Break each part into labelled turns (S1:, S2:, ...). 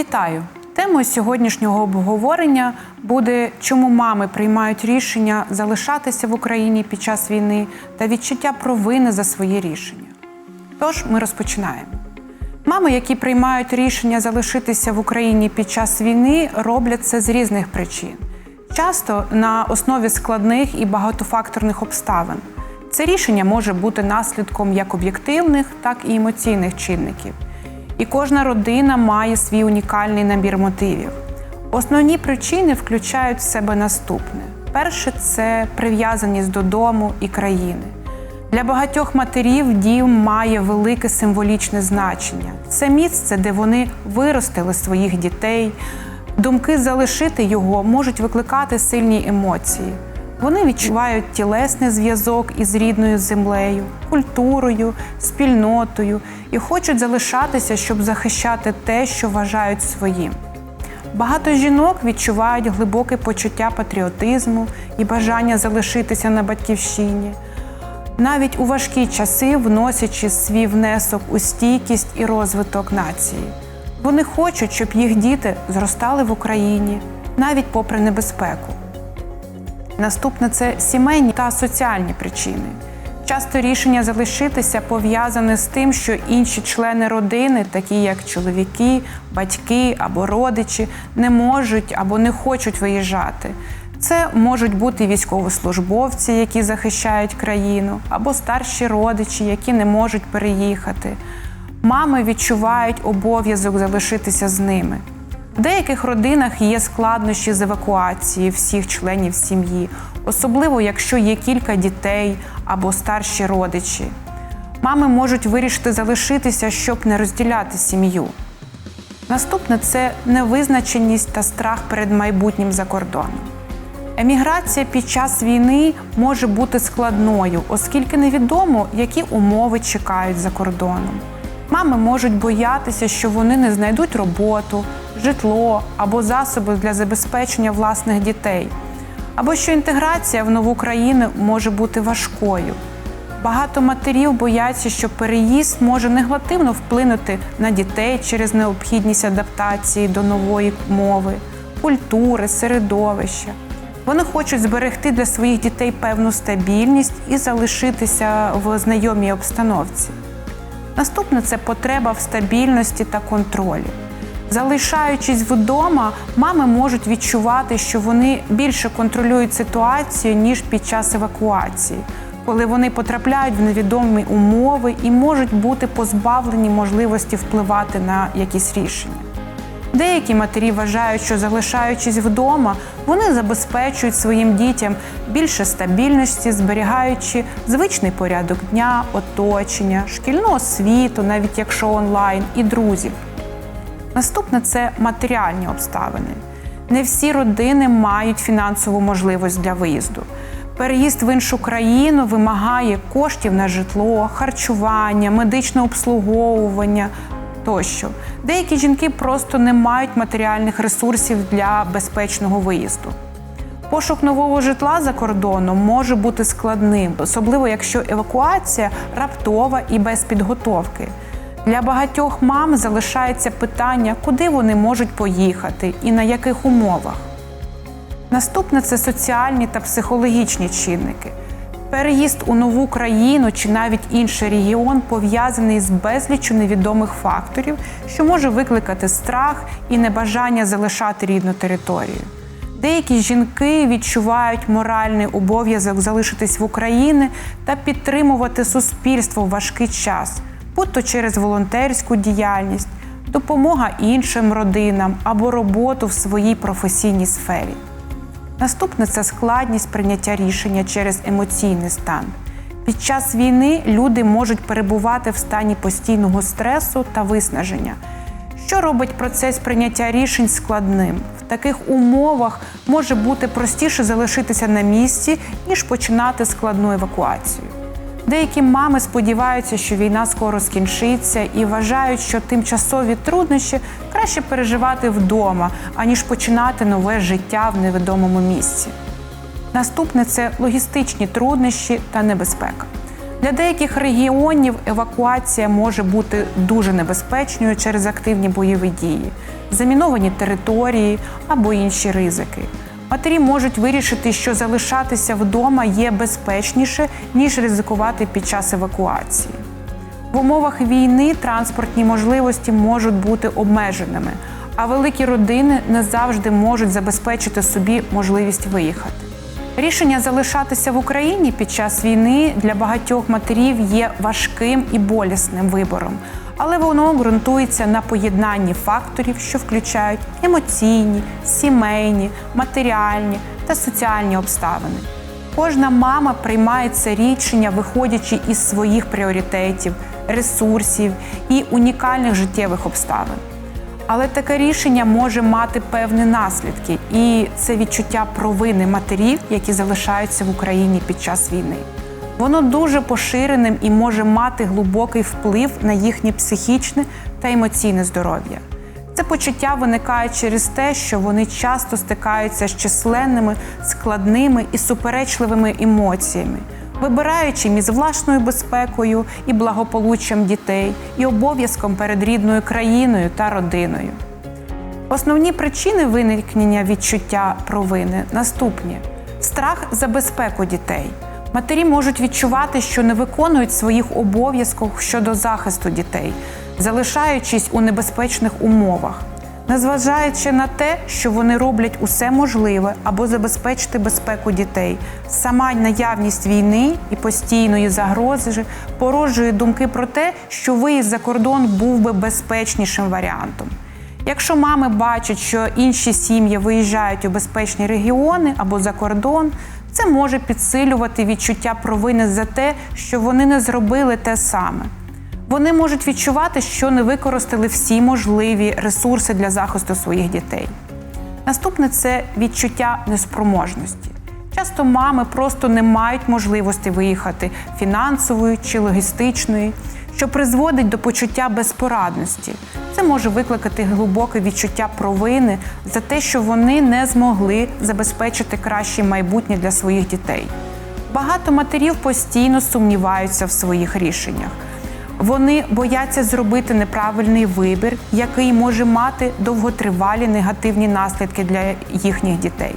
S1: Вітаю! Темою сьогоднішнього обговорення буде, чому мами приймають рішення залишатися в Україні під час війни та відчуття провини за свої рішення. Тож ми розпочинаємо. Мами, які приймають рішення залишитися в Україні під час війни, роблять це з різних причин. Часто на основі складних і багатофакторних обставин. Це рішення може бути наслідком як об'єктивних, так і емоційних чинників. І кожна родина має свій унікальний набір мотивів. Основні причини включають в себе наступне: перше це прив'язаність додому і країни. Для багатьох матерів дім має велике символічне значення. Це місце, де вони виростили своїх дітей. Думки залишити його можуть викликати сильні емоції. Вони відчувають тілесний зв'язок із рідною землею, культурою, спільнотою і хочуть залишатися, щоб захищати те, що вважають своїм. Багато жінок відчувають глибоке почуття патріотизму і бажання залишитися на батьківщині, навіть у важкі часи вносячи свій внесок у стійкість і розвиток нації. Вони хочуть, щоб їх діти зростали в Україні навіть попри небезпеку. Наступне це сімейні та соціальні причини. Часто рішення залишитися пов'язане з тим, що інші члени родини, такі як чоловіки, батьки або родичі, не можуть або не хочуть виїжджати. Це можуть бути військовослужбовці, які захищають країну, або старші родичі, які не можуть переїхати. Мами відчувають обов'язок залишитися з ними. В деяких родинах є складнощі з евакуації всіх членів сім'ї, особливо якщо є кілька дітей або старші родичі. Мами можуть вирішити залишитися, щоб не розділяти сім'ю. Наступне це невизначеність та страх перед майбутнім за кордоном. Еміграція під час війни може бути складною, оскільки невідомо, які умови чекають за кордоном. Мами можуть боятися, що вони не знайдуть роботу, житло або засоби для забезпечення власних дітей, або що інтеграція в нову країну може бути важкою. Багато матерів бояться, що переїзд може негативно вплинути на дітей через необхідність адаптації до нової мови, культури, середовища. Вони хочуть зберегти для своїх дітей певну стабільність і залишитися в знайомій обстановці. Наступне це потреба в стабільності та контролі. Залишаючись вдома, мами можуть відчувати, що вони більше контролюють ситуацію, ніж під час евакуації, коли вони потрапляють в невідомі умови і можуть бути позбавлені можливості впливати на якісь рішення. Деякі матері вважають, що залишаючись вдома, вони забезпечують своїм дітям більше стабільності, зберігаючи звичний порядок дня, оточення, шкільну освіту, навіть якщо онлайн, і друзів. Наступне це матеріальні обставини. Не всі родини мають фінансову можливість для виїзду. Переїзд в іншу країну вимагає коштів на житло, харчування, медичне обслуговування тощо. Деякі жінки просто не мають матеріальних ресурсів для безпечного виїзду. Пошук нового житла за кордоном може бути складним, особливо якщо евакуація раптова і без підготовки. Для багатьох мам залишається питання, куди вони можуть поїхати і на яких умовах. Наступне це соціальні та психологічні чинники. Переїзд у нову країну чи навіть інший регіон пов'язаний з безліччю невідомих факторів, що може викликати страх і небажання залишати рідну територію. Деякі жінки відчувають моральний обов'язок залишитись в Україні та підтримувати суспільство в важкий час, будь то через волонтерську діяльність, допомога іншим родинам або роботу в своїй професійній сфері. Наступне це складність прийняття рішення через емоційний стан. Під час війни люди можуть перебувати в стані постійного стресу та виснаження, що робить процес прийняття рішень складним. В таких умовах може бути простіше залишитися на місці, ніж починати складну евакуацію. Деякі мами сподіваються, що війна скоро скінчиться, і вважають, що тимчасові труднощі краще переживати вдома, аніж починати нове життя в невідомому місці. Наступне це логістичні труднощі та небезпека. Для деяких регіонів евакуація може бути дуже небезпечною через активні бойові дії, заміновані території або інші ризики. Матері можуть вирішити, що залишатися вдома є безпечніше, ніж ризикувати під час евакуації. В умовах війни транспортні можливості можуть бути обмеженими, а великі родини не завжди можуть забезпечити собі можливість виїхати. Рішення залишатися в Україні під час війни для багатьох матерів є важким і болісним вибором, але воно ґрунтується на поєднанні факторів, що включають емоційні, сімейні, матеріальні та соціальні обставини. Кожна мама приймає це рішення, виходячи із своїх пріоритетів, ресурсів і унікальних життєвих обставин. Але таке рішення може мати певні наслідки, і це відчуття провини матерів, які залишаються в Україні під час війни. Воно дуже поширеним і може мати глибокий вплив на їхнє психічне та емоційне здоров'я. Це почуття виникає через те, що вони часто стикаються з численними, складними і суперечливими емоціями, вибираючи між власною безпекою і благополуччям дітей, і обов'язком перед рідною країною та родиною. Основні причини виникнення відчуття провини наступні: страх за безпеку дітей. Матері можуть відчувати, що не виконують своїх обов'язків щодо захисту дітей, залишаючись у небезпечних умовах, незважаючи на те, що вони роблять усе можливе або забезпечити безпеку дітей. Сама наявність війни і постійної загрози породжує думки про те, що виїзд за кордон був би безпечнішим варіантом. Якщо мами бачать, що інші сім'ї виїжджають у безпечні регіони або за кордон, це може підсилювати відчуття провини за те, що вони не зробили те саме. Вони можуть відчувати, що не використали всі можливі ресурси для захисту своїх дітей. Наступне це відчуття неспроможності. Часто мами просто не мають можливості виїхати фінансової чи логістичної, що призводить до почуття безпорадності. Це може викликати глибоке відчуття провини за те, що вони не змогли забезпечити краще майбутнє для своїх дітей. Багато матерів постійно сумніваються в своїх рішеннях. Вони бояться зробити неправильний вибір, який може мати довготривалі негативні наслідки для їхніх дітей.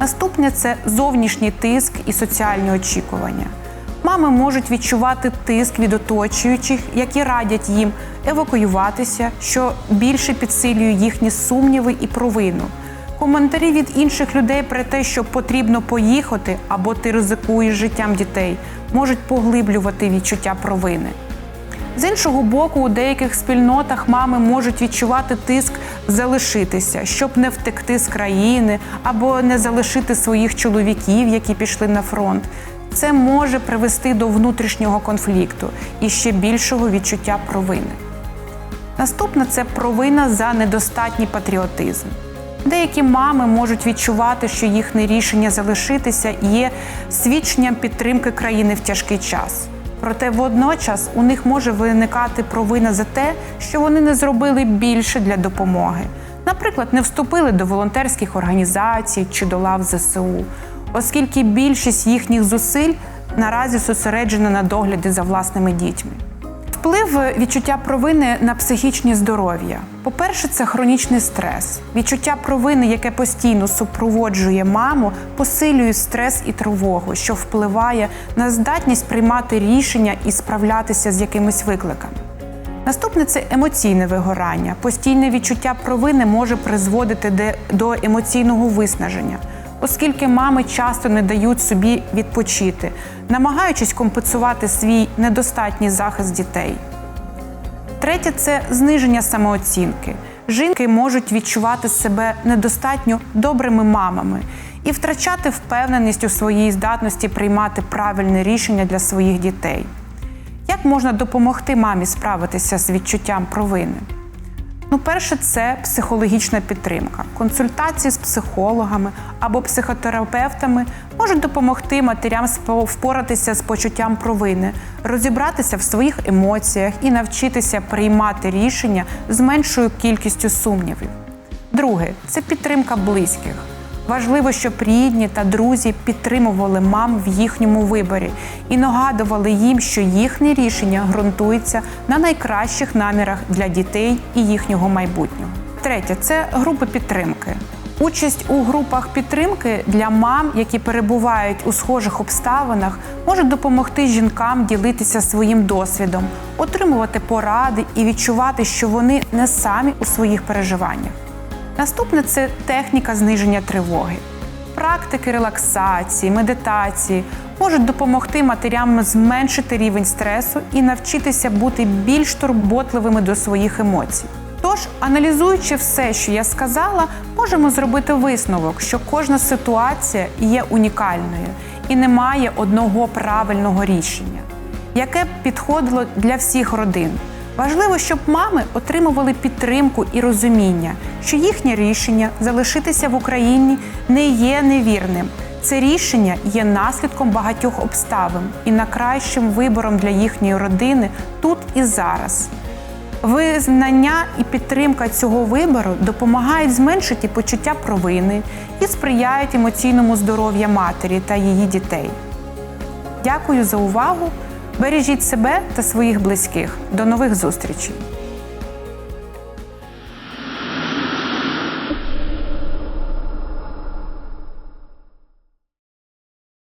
S1: Наступне це зовнішній тиск і соціальні очікування. Мами можуть відчувати тиск від оточуючих, які радять їм евакуюватися, що більше підсилює їхні сумніви і провину. Коментарі від інших людей про те, що потрібно поїхати або ти ризикуєш життям дітей, можуть поглиблювати відчуття провини. З іншого боку, у деяких спільнотах мами можуть відчувати тиск залишитися, щоб не втекти з країни або не залишити своїх чоловіків, які пішли на фронт. Це може привести до внутрішнього конфлікту і ще більшого відчуття провини. Наступне це провина за недостатній патріотизм. Деякі мами можуть відчувати, що їхнє рішення залишитися є свідченням підтримки країни в тяжкий час. Проте водночас у них може виникати провина за те, що вони не зробили більше для допомоги. Наприклад, не вступили до волонтерських організацій чи до лав ЗСУ, оскільки більшість їхніх зусиль наразі зосереджена на догляді за власними дітьми. Вплив відчуття провини на психічне здоров'я. По-перше, це хронічний стрес. Відчуття провини, яке постійно супроводжує маму, посилює стрес і тривогу, що впливає на здатність приймати рішення і справлятися з якимись викликами. Наступне це емоційне вигорання. Постійне відчуття провини може призводити до емоційного виснаження, оскільки мами часто не дають собі відпочити, намагаючись компенсувати свій недостатній захист дітей. Третє це зниження самооцінки. Жінки можуть відчувати себе недостатньо добрими мамами і втрачати впевненість у своїй здатності приймати правильне рішення для своїх дітей. Як можна допомогти мамі справитися з відчуттям провини? Ну, перше, це психологічна підтримка. Консультації з психологами або психотерапевтами можуть допомогти матерям впоратися з почуттям провини, розібратися в своїх емоціях і навчитися приймати рішення з меншою кількістю сумнівів. Друге це підтримка близьких. Важливо, щоб рідні та друзі підтримували мам в їхньому виборі і нагадували їм, що їхнє рішення ґрунтується на найкращих намірах для дітей і їхнього майбутнього. Третє це групи підтримки. Участь у групах підтримки для мам, які перебувають у схожих обставинах, може допомогти жінкам ділитися своїм досвідом, отримувати поради і відчувати, що вони не самі у своїх переживаннях. Наступне це техніка зниження тривоги. Практики релаксації, медитації можуть допомогти матерям зменшити рівень стресу і навчитися бути більш турботливими до своїх емоцій. Тож, аналізуючи все, що я сказала, можемо зробити висновок, що кожна ситуація є унікальною і немає одного правильного рішення, яке б підходило для всіх родин. Важливо, щоб мами отримували підтримку і розуміння, що їхнє рішення залишитися в Україні не є невірним. Це рішення є наслідком багатьох обставин і найкращим вибором для їхньої родини тут і зараз. Визнання і підтримка цього вибору допомагають зменшити почуття провини і сприяють емоційному здоров'ю матері та її дітей. Дякую за увагу! Бережіть себе та своїх близьких. До нових зустрічей!